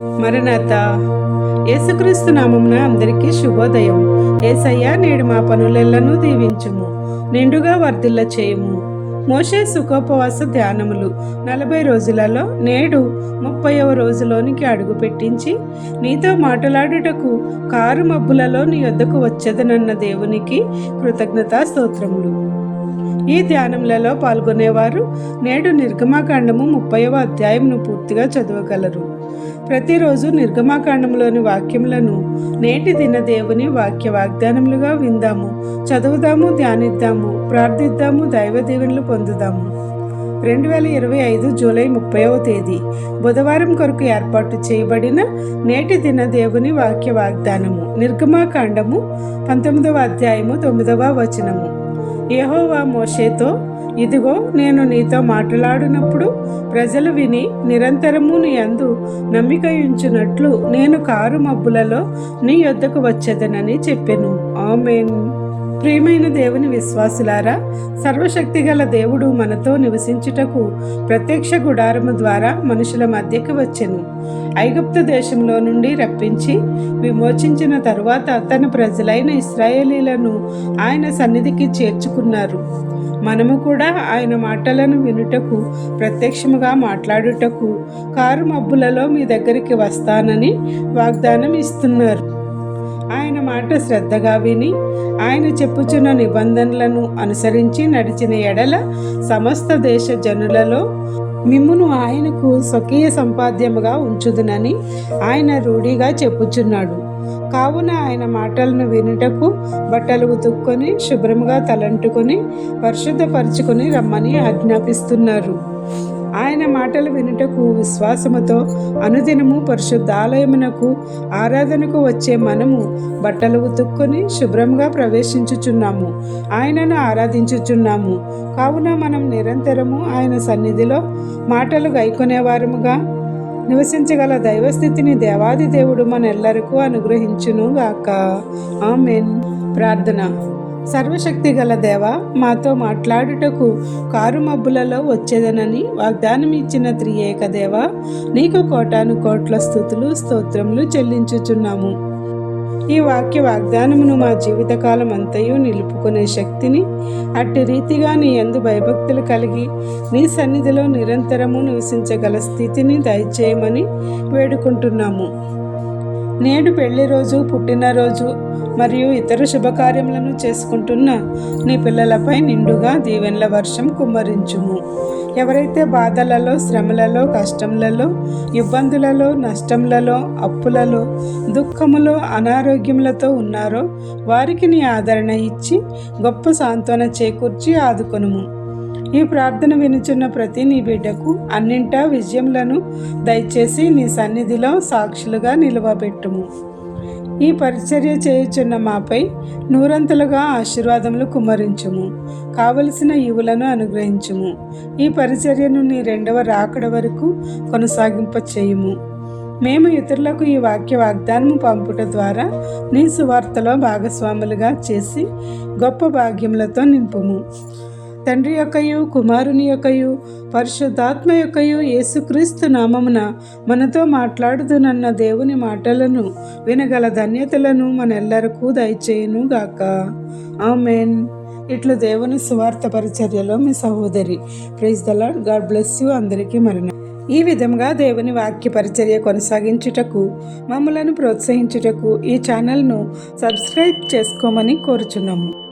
మరణాత యేసుక్రీస్తు నామమున అందరికీ శుభోదయం. ఏసయ్య నేడు మా పనులెల్లను దీవించుము నిండుగా వర్ధిల్ల చేయుము. మోషే సుఖోపవాస ధ్యానములు నలభై రోజులలో నేడు ముప్పైవ రోజులోనికి అడుగు పెట్టించి నీతో మాట్లాడుటకు కారు మబ్బులలో నీ వద్దకు వచ్చేదనన్న దేవునికి కృతజ్ఞతా స్తోత్రములు. ఈ ధ్యానములలో పాల్గొనేవారు. నేడు నిర్గమాకాండము ముప్పైవ అధ్యాయంను పూర్తిగా చదవగలరు. ప్రతిరోజు నిర్గమాకాండంలోని వాక్యములను నేటి దిన దేవుని వాక్య వాగ్దానములుగా విందాము. చదువుదాము ధ్యానిద్దాము ప్రార్థిద్దాము దైవ దీవెనలు పొందుదాము. రెండు వేల ఇరవై ఐదు జూలై ముప్పైవ తేదీ. బుధవారం కొరకు ఏర్పాటు చేయబడిన నేటి దిన దేవుని వాక్య వాగ్దానము నిర్గమాకాండము పంతొమ్మిదవ అధ్యాయము తొమ్మిదవ వచనము. యెహోవా మోషేతో ఇదిగో నేను నీతో మాట్లాడినప్పుడు ప్రజలు విని నిరంతరము నీ అందు నమ్మిక ఉంచినట్లు నేను కారు మబ్బులలో నీ యొద్దకు వచ్చేదనని చెప్పెను. ఆమెన్. ప్రియమైన దేవుని విశ్వాసులారా సర్వశక్తిగల దేవుడు మనతో నివసించుటకు ప్రత్యక్ష గుడారము ద్వారా మనుషుల మధ్యకి వచ్చెను. ఐగుప్తు దేశంలో నుండి రప్పించి విమోచించిన తరువాత తన ప్రజలైన ఇస్రాయేలీలను ఆయన సన్నిధికి చేర్చుకున్నారు. మనము కూడా ఆయన మాటలను వినుటకు ప్రత్యక్షముగా మాట్లాడుటకు కారు మబ్బులలో మీ దగ్గరికి వస్తానని వాగ్దానం ఇస్తున్నారు ఆయన మాట శ్రద్ధగా విని ఆయన చెప్పుచున్న నిబంధనలను అనుసరించి నడిచిన ఎడల సమస్త దేశ జనులలో మిమ్మును ఆయనకు స్వకీయ సంపాద్యముగా ఉంచుదునని ఆయన రూఢిగా చెప్పుచున్నాడు. కావున ఆయన మాటలను వినుటకు బట్టలు ఉతుక్కొని శుభ్రముగా తలంటుకొని పరిశుద్ధపరచుకొని రమ్మని ఆజ్ఞాపిస్తున్నారు. ఆయన మాటలు వినుటకు విశ్వాసముతో అనుదినము పరిశుద్ధాలయమునకు ఆరాధనకు వచ్చే మనము బట్టలు ఉతుక్కొని శుభ్రంగా ప్రవేశించుచున్నాము. ఆయనను ఆరాధించుచున్నాము. కావున మనం నిరంతరము ఆయన సన్నిధిలో మాటలు గైకొనేవారముగా. నివసించగల దైవస్థితిని దేవాది దేవుడు మనెల్లరకు అనుగ్రహించును గాక ఆమెన్. ప్రార్థన. సర్వశక్తి గల దేవ మాతో మాట్లాడుటకు కారు మబ్బులలో వచ్చేదనని వాగ్దానం ఇచ్చిన త్రియేక దేవ నీకు కోటాను కోట్ల స్థుతులు స్తోత్రములు చెల్లించుచున్నాము. ఈ వాక్య వాగ్దానమును మా జీవితకాలం అంతయు నిలుపుకునే శక్తిని అట్టి రీతిగా నీ ఎందు భయభక్తులు కలిగి నీ సన్నిధిలో నిరంతరము నివసించగల స్థితిని దయచేయమని వేడుకుంటున్నాము. నేడు పెళ్ళి రోజు పుట్టినరోజు మరియు ఇతర శుభకార్యములను చేసుకుంటున్న నీ పిల్లలపై నిండుగా దీవెనల వర్షం కుమ్మరించుము. ఎవరైతే బాధలలో శ్రమలలో కష్టములలో ఇబ్బందులలో నష్టములలో అప్పులలో దుఃఖములో అనారోగ్యములతో ఉన్నారో వారికి నీ ఆదరణ ఇచ్చి గొప్ప సాంత్వన చేకూర్చి ఆదుకొనుము. ఈ ప్రార్థన వినుచున్న ప్రతి నీ బిడ్డకు అన్నింటా విజయములను దయచేసి నీ సన్నిధిలో సాక్షులుగా నిలవబెట్టుము. ఈ పరిచర్య చేయుచున్న మాపై నూరంతలుగా ఆశీర్వాదములు కుమ్మరించుము. కావలసిన యువులను అనుగ్రహించుము. ఈ పరిచర్యను నీ రెండవ రాకడ వరకు కొనసాగింప చేయుము మేము ఇతరులకు ఈ వాక్య వాగ్దానము పంపుట ద్వారా నీ సువార్తలో భాగస్వాములుగా చేసి గొప్ప భాగ్యములతో నింపుము. తండ్రి యొక్కయు కుమారుని యొక్కయు పరిశుద్ధాత్మ యొక్కయు యేసుక్రీస్తు నామమున మనతో మాట్లాడుతున్న దేవుని మాటలను వినగల ధన్యతలను మనెల్లరకు దయచేయును గాక. ఆమెన్. ఇట్లు దేవుని సువార్త పరిచర్యలో మీ సహోదరి. Praise the Lord God bless you అందరికీ మరణ. ఈ విధంగా దేవుని వాక్య పరిచర్య కొనసాగించుటకు మమ్మలను ప్రోత్సహించుటకు ఈ ఛానల్ను సబ్స్క్రైబ్ చేసుకోమని కోరుచున్నాము.